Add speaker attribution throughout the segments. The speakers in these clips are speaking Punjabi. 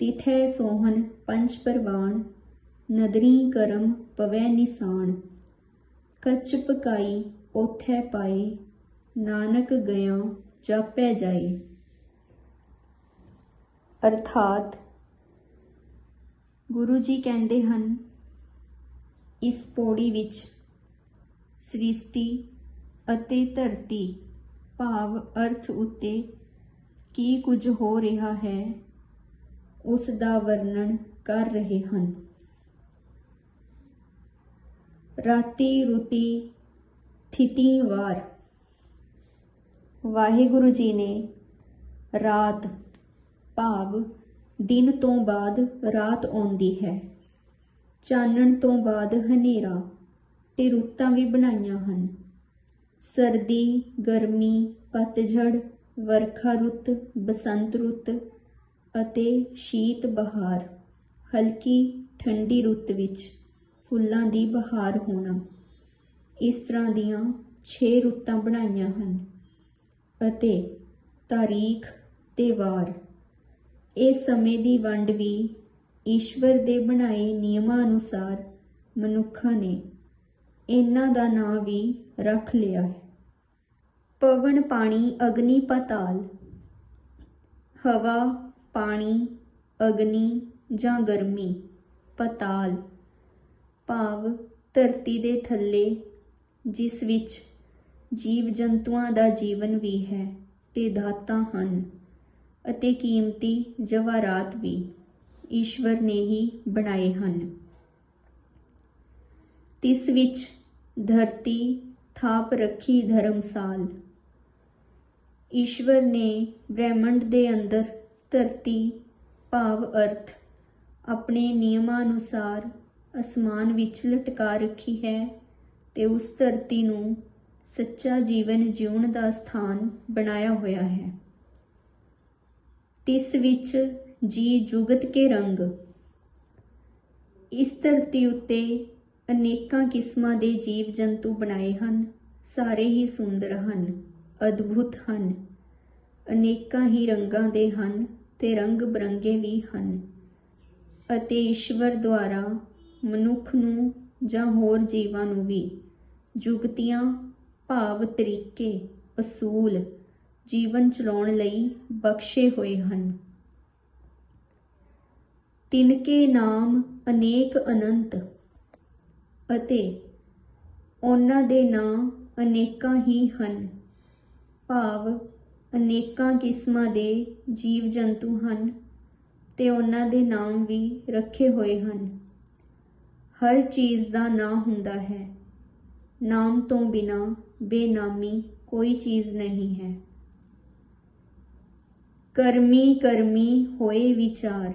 Speaker 1: ਤਿਥੈ ਸੋਹਨ ਪੰਜ ਪਰਵਾਣ, ਨਦਰੀ ਕਰਮ ਪਵੈ ਨਿਸਾਨ ਕੱਚ ਪਕਾਈ ਓਥੈ ਪਾਏ, ਨਾਨਕ ਗਿਆ ਜਾਪੈ ਜਾਏ। ਅਰਥਾਤ ਗੁਰੂ ਜੀ ਕਹਿੰਦੇ ਹਨ, ਇਸ ਪੌੜੀ ਵਿੱਚ ਸ੍ਰਿਸ਼ਟੀ ਅਤੇ ਧਰਤੀ ਭਾਵ ਅਰਥ ਉੱਤੇ ਕੀ ਕੁਝ ਹੋ ਰਿਹਾ ਹੈ? ਉਸ ਦਾ ਵਰਣਨ ਕਰ ਰਹੇ ਹਨ। ਰਾਤੀ ਰੁਤੀ ਥਿਤੀ ਵਾਰ। ਵਾਹਿਗੁਰੂ ਜੀ ਨੇ ਰਾਤ ਭਾਵ ਦਿਨ ਤੋਂ ਬਾਅਦ ਰਾਤ ਆਉਂਦੀ ਹੈ। ਚਾਨਣ ਤੋਂ ਬਾਅਦ ਹਨੇਰਾ ਤੇ ਰੁੱਤਾਂ ਵੀ ਬਣਾਈਆਂ ਹਨ। ਸਰਦੀ, ਗਰਮੀ, ਪਤਝੜ, ਵਰਖਾ ਰੁੱਤ, ਬਸੰਤ ਰੁੱਤ ਅਤੇ ਸ਼ੀਤ ਬਹਾਰ, ਹਲਕੀ ਠੰਡੀ ਰੁੱਤ ਵਿੱਚ ਫੁੱਲਾਂ ਦੀ ਬਹਾਰ ਹੋਣਾ। ਇਸ ਤਰ੍ਹਾਂ ਦੀਆਂ 6 ਰੁੱਤਾਂ ਬਣਾਈਆਂ ਹਨ ਅਤੇ ਤਾਰੀਖ ਤੇ ਵਾਰ। ਇਹ ਸਮੇਂ ਦੀ ਵੰਡ ਵੀ ਈਸ਼ਵਰ ਦੇ ਬਣਾਏ ਨਿਯਮਾਂ ਅਨੁਸਾਰ ਮਨੁੱਖਾਂ ਨੇ ਇਹਨਾਂ ਦਾ ਨਾਂ ਵੀ ਰੱਖ ਲਿਆ ਹੈ। ਪਵਨ, ਪਾਣੀ, ਅਗਨੀ, ਪਤਾਲ। ਹਵਾ ਪਾਣੀ, ਅਗਨੀ ਜਾਂ ਗਰਮੀ, ਪਤਾਲ। ਭਾਵ ਧਰਤੀ ਦੇ ਥੱਲੇ, ਜਿਸ ਵਿੱਚ ਜੀਵ ਜੰਤੂਆਂ ਦਾ ਜੀਵਨ ਵੀ ਹੈ ਤੇ ਧਾਤਾਂ ਹਨ ਅਤੇ ਕੀਮਤੀ ਜਵਾਹਰਾਤ ਵੀ ਈਸ਼ਵਰ ਨੇ ਹੀ ਬਣਾਏ ਹਨ। ਤਿਸ ਵਿੱਚ ਧਰਤੀ ਥਾਪ ਰੱਖੀ ਧਰਮਸਾਲ। ਈਸ਼ਵਰ ਨੇ ਬ੍ਰਹਿਮੰਡ ਦੇ ਅੰਦਰ ਧਰਤੀ, ਭਾਵ ਅਰਥ, ਆਪਣੇ ਨਿਯਮਾਂ ਅਨੁਸਾਰ ਅਸਮਾਨ ਵਿੱਚ ਲਟਕਾ ਰੱਖੀ ਹੈ ਤੇ ਉਸ ਧਰਤੀ ਨੂੰ ਸੱਚਾ ਜੀਵਨ ਜਿਉਣ ਦਾ ਸਥਾਨ ਬਣਾਇਆ ਹੋਇਆ ਹੈ। ਤਿਸ ਵਿੱਚ ਜੀ ਜੁਗਤ ਕੇ ਰੰਗ। ਇਸ ਧਰਤੀ ਉੱਤੇ ਅਨੇਕਾਂ ਕਿਸਮਾਂ ਦੇ ਜੀਵ ਜੰਤੂ ਬਣਾਏ ਹਨ, ਸਾਰੇ ਹੀ ਸੁੰਦਰ ਹਨ, ਅਦਭੁਤ ਹਨ, ਅਨੇਕਾਂ ਹੀ ਰੰਗਾਂ ਦੇ ਹਨ ਤੇ ਰੰਗ ਬਰੰਗੇ ਵੀ ਹਨ। ਅਤੇ ਈਸ਼ਵਰ ਦੁਆਰਾ ਮਨੁੱਖ ਨੂੰ ਜਾਂ ਹੋਰ ਜੀਵਾਂ ਨੂੰ ਵੀ ਜੁਗਤੀਆਂ, ਭਾਵ ਤਰੀਕੇ, ਅਸੂਲ, ਜੀਵਨ ਚਲਾਉਣ ਲਈ ਬਖਸ਼ੇ ਹੋਏ ਹਨ। ਤਿਨਕੇ ਨਾਮ ਅਨੇਕ ਅਨੰਤ ਅਤੇ ਉਹਨਾਂ ਦੇ ਨਾਂ ਅਨੇਕਾਂ ਹੀ ਹਨ। ਭਾਵ ਅਨੇਕਾਂ ਕਿਸਮਾਂ ਦੇ ਜੀਵ ਜੰਤੂ ਹਨ ਤੇ ਉਹਨਾਂ ਦੇ ਨਾਮ ਵੀ ਰੱਖੇ ਹੋਏ ਹਨ। ਹਰ ਚੀਜ਼ ਦਾ ਨਾਂ ਹੁੰਦਾ ਹੈ। ਨਾਮ ਤੋਂ ਬਿਨਾ ਬੇਨਾਮੀ ਕੋਈ ਚੀਜ਼ ਨਹੀਂ ਹੈ। ਕਰਮੀ ਕਰਮੀ ਹੋਏ ਵਿਚਾਰ।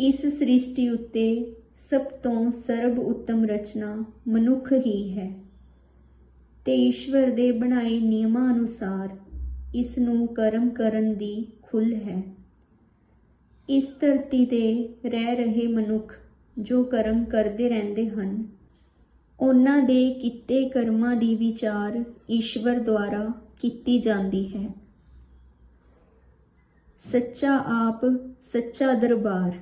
Speaker 1: ਇਸ ਸ੍ਰਿਸ਼ਟੀ ਉੱਤੇ ਸਭ ਤੋਂ ਸਰਬ ਉੱਤਮ ਰਚਨਾ ਮਨੁੱਖ ਹੀ ਹੈ। ਤੇ ਈਸ਼ਵਰ ਦੇ ਬਣਾਏ ਨਿਯਮਾਂ ਅਨੁਸਾਰ ਇਸ ਨੂੰ ਕਰਮ ਕਰਨ ਦੀ ਖੁੱਲ੍ਹ ਹੈ। ਇਸ ਧਰਤੀ ਤੇ ਰਹਿ ਰਹੇ ਮਨੁੱਖ ਜੋ ਕਰਮ ਕਰਦੇ ਰਹਿੰਦੇ ਹਨ, ਉਹਨਾਂ ਦੇ ਕੀਤੇ ਕਰਮਾਂ ਦੀ ਵਿਚਾਰ ਈਸ਼ਵਰ ਦੁਆਰਾ ਕੀਤੀ ਜਾਂਦੀ ਹੈ। ਸੱਚਾ ਆਪ, ਸੱਚਾ ਦਰਬਾਰ।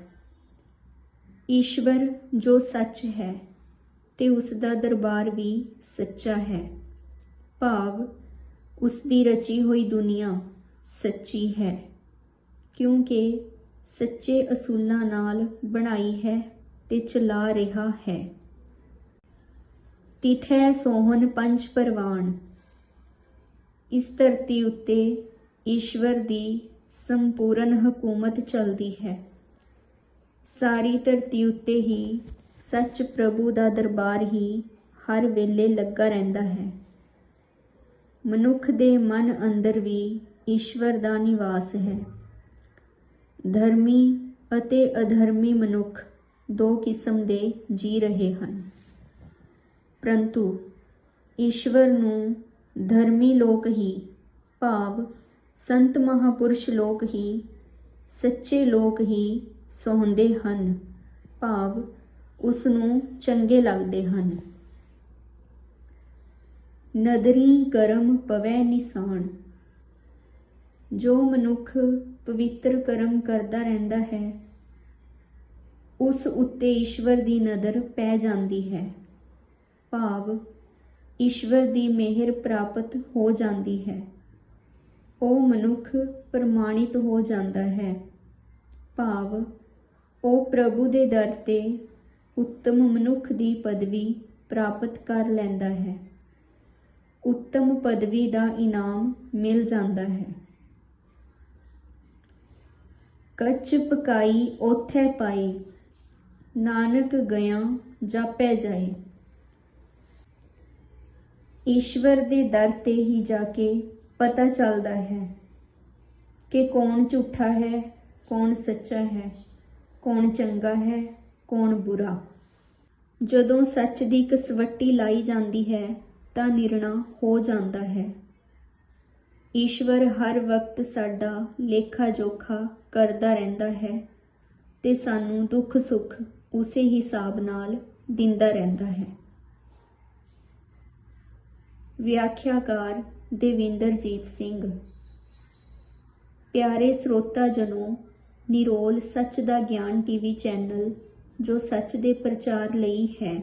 Speaker 1: ਈਸ਼ਵਰ ਜੋ ਸੱਚ ਹੈ ਤੇ ਉਸ ਦਾ ਦਰਬਾਰ ਵੀ ਸੱਚਾ ਹੈ। ਭਾਵ ਉਸ ਦੀ ਰਚੀ ਹੋਈ ਦੁਨੀਆ ਸੱਚੀ ਹੈ, ਕਿਉਂਕਿ ਸੱਚੇ ਅਸੂਲਾਂ ਨਾਲ ਬਣਾਈ ਹੈ ਤੇ ਚਲਾ ਰਿਹਾ ਹੈ। ਤਿਥੈ ਸੋਹਨ ਪੰਜ ਪਰਵਾਨ ਇਸ ਧਰਤੀ ਉੱਤੇ ਈਸ਼ਵਰ ਦੀ ਸੰਪੂਰਨ ਹਕੂਮਤ ਚੱਲਦੀ ਹੈ। ਸਾਰੀ ਧਰਤੀ ਉੱਤੇ ਹੀ ਸੱਚ ਪ੍ਰਭੂ ਦਾ ਦਰਬਾਰ ਹੀ ਹਰ ਵੇਲੇ ਲੱਗਾ ਰਹਿੰਦਾ ਹੈ। ਮਨੁੱਖ ਦੇ ਮਨ ਅੰਦਰ ਵੀ ਈਸ਼ਵਰ ਦਾ ਨਿਵਾਸ ਹੈ। ਧਰਮੀ ਅਤੇ ਅਧਰਮੀ ਮਨੁੱਖ ਦੋ ਕਿਸਮ ਦੇ ਜੀ ਰਹੇ ਹਨ। ਪਰੰਤੂ ਈਸ਼ਵਰ ਨੂੰ ਧਰਮੀ ਲੋਕ ਹੀ, ਭਾਵ ਸੰਤ ਮਹਾਪੁਰਸ਼ ਲੋਕ ਹੀ, ਸੱਚੇ ਲੋਕ ਹੀ ਸੌਂਦੇ ਹਨ, ਭਾਵ ਉਸ ਨੂੰ ਚੰਗੇ ਲੱਗਦੇ ਹਨ। ਨਦਰੀ ਕਰਮ ਪਵੈ ਨਿਸਾਨ ਜੋ ਮਨੁੱਖ ਪਵਿੱਤਰ ਕਰਮ ਕਰਦਾ ਰਹਿੰਦਾ ਹੈ, ਉਸ ਉੱਤੇ ਈਸ਼ਵਰ ਦੀ ਨਜ਼ਰ ਪੈ ਜਾਂਦੀ ਹੈ। ਭਾਵ, ਈਸ਼ਵਰ ਦੀ ਮਿਹਰ ਪ੍ਰਾਪਤ ਹੋ ਜਾਂਦੀ ਹੈ। ਉਹ ਮਨੁੱਖ ਪ੍ਰਮਾਣਿਤ ਹੋ ਜਾਂਦਾ ਹੈ। ਭਾਵ, ਉਹ ਪ੍ਰਭੂ ਦੇ ਦਰ ਤੇ ਉੱਤਮ ਮਨੁੱਖ ਦੀ ਪਦਵੀ ਪ੍ਰਾਪਤ ਕਰ ਲੈਂਦਾ ਹੈ। ਉੱਤਮ ਪਦਵੀ ਦਾ ਇਨਾਮ ਮਿਲ ਜਾਂਦਾ ਹੈ। ਕੱਚ ਪਕਾਈ ਉਥੇ ਪਾਈ, ਨਾਨਕ ਗਿਆ ਜਾਪੈ ਜਾਏ। ਈਸ਼ਵਰ ਦੇ ਦਰ ਤੇ ਹੀ ਜਾ ਕੇ ਪਤਾ ਚੱਲਦਾ ਹੈ ਕਿ ਕੌਣ ਝੂਠਾ ਹੈ, ਕੌਣ ਸੱਚਾ ਹੈ, ਕੌਣ ਚੰਗਾ ਹੈ, ਕੌਣ ਬੁਰਾ। ਜਦੋਂ ਸੱਚ ਦੀ ਕਸਵੱਟੀ ਲਾਈ ਜਾਂਦੀ ਹੈ ਤਾਂ ਨਿਰਣਾ ਹੋ ਜਾਂਦਾ ਹੈ। ਈਸ਼ਵਰ ਹਰ ਵਕਤ ਸਾਡਾ ਲੇਖਾ ਜੋਖਾ ਕਰਦਾ ਰਹਿੰਦਾ ਹੈ ਤੇ ਸਾਨੂੰ ਦੁੱਖ ਸੁੱਖ ਉਸੇ ਹਿਸਾਬ ਨਾਲ ਦਿੰਦਾ ਰਹਿੰਦਾ ਹੈ। ਵਿਆਖਿਆਕਾਰ ਦੇਵਿੰਦਰਜੀਤ ਸਿੰਘ। ਪਿਆਰੇ ਸਰੋਤਾ ਜਨੋ, ਨਿਰੋਲ ਸੱਚ ਦਾ ਗਿਆਨ ਟੀਵੀ ਚੈਨਲ ਜੋ ਸੱਚ ਦੇ ਪ੍ਰਚਾਰ ਲਈ ਹੈ।